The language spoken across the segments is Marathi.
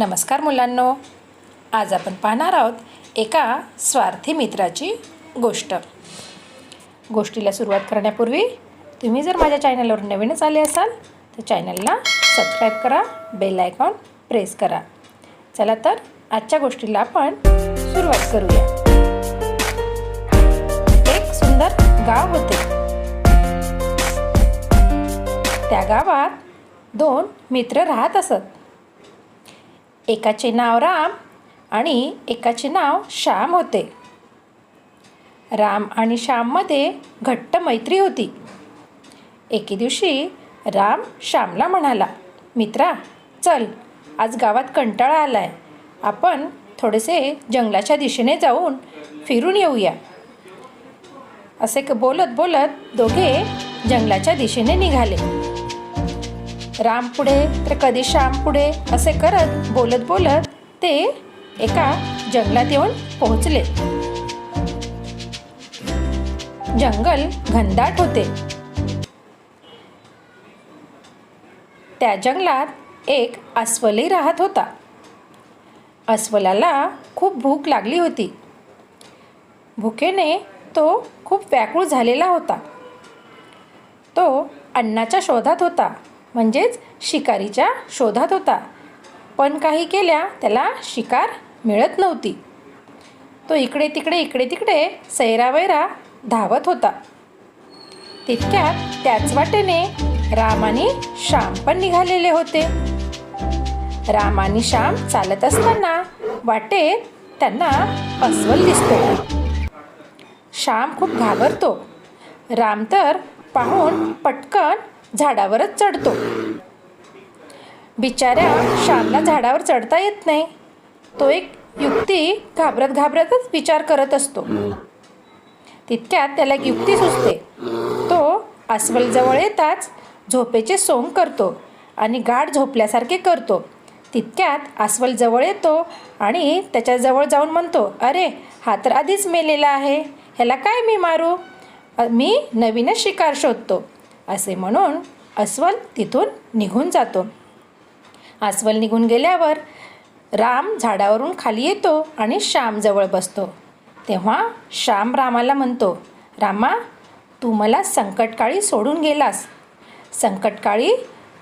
नमस्कार मुलांनो. आज आपण पाहणार आहोत एका स्वार्थी मित्राची गोष्ट. गोष्टीला सुरुवात करण्यापूर्वी तुम्ही जर माझ्या चॅनलवर नवीनच आले असाल तर चॅनलला सबस्क्राईब करा बेल आयकॉन प्रेस करा. चला तर आजच्या गोष्टीला आपण सुरुवात करूया. एक सुंदर गाव होते. त्या गावात दोन मित्र राहत असत. एकाचे नाव राम आणि एकाचे नाव श्याम होते. राम आणि श्याममध्ये घट्ट मैत्री होती. एके दिवशी राम श्यामला म्हणाला मित्रा चल आज गावात कंटाळा आला आहे आपण थोडेसे जंगलाच्या दिशेने जाऊन फिरून येऊया. असे क- बोलत बोलत दोघे जंगलाच्या दिशेने निघाले. राम पुढे तर कधी श्याम पुढे असे करत बोलत बोलत ते एका जंगलात येऊन पोहोचले. जंगल घनदाट होते. त्या जंगलात एक अस्वलही राहत होता. अस्वलाला खूप भूक लागली होती. भुकेने तो खूप व्याकुळ झालेला होता. तो अन्नाच्या शोधात होता. म्हणजेच शिकारीच्या शोधात होता. पण काही केल्या त्याला शिकार मिळत नव्हती. तो इकडे तिकडे इकडे तिकडे सैरावैरा धावत होता. तितक्यात त्याच वाटेने राम आणि श्याम पण निघालेले होते. राम आणि श्याम चालत असताना वाटेत त्यांना अस्वल दिसतो. श्याम खूप घाबरतो. राम तर पाहून पटकन झाडावरच चढतो. बिचाऱ्या श्यामला झाडावर चढता येत नाही. तो एक युक्ती घाबरत घाबरतच विचार करत असतो. तितक्यात त्याला एक युक्ती सुचते. तो अस्वलजवळ येताच झोपेचे सोंग करतो आणि गाढ झोपल्यासारखे करतो. तितक्यात अस्वल जवळ येतो आणि त्याच्याजवळ जाऊन म्हणतो अरे हा तर आधीच मेलेला आहे. ह्याला काय मी मारू? मी नवीनच शिकार शोधतो. असे म्हणून अस्वल तिथून निघून जातो. अस्वल निघून गेल्यावर राम झाडावरून खाली येतो आणि श्यामजवळ बसतो. तेव्हा श्याम रामाला म्हणतो रामा तू मला संकटकाळी सोडून गेलास. संकटकाळी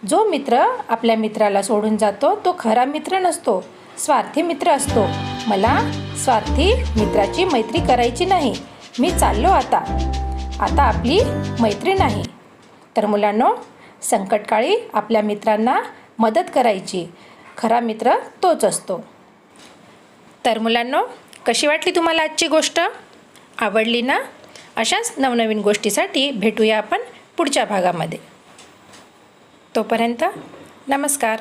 जो मित्र आपल्या मित्राला सोडून जातो तो खरा मित्र नसतो. स्वार्थी मित्र असतो. मला स्वार्थी मित्राची मैत्री करायची नाही. मी चाललो आता. आता आपली मैत्री नाही. तर मुलांनो संकटकाळी आपल्या मित्रांना मदत करायची. खरा मित्र तोच असतो. तर मुलांनो कशी वाटली तुम्हाला आजची गोष्ट? आवडली ना? अशाच नवनवीन गोष्टीसाठी भेटूया आपण पुढच्या भागामध्ये. तोपर्यंत नमस्कार.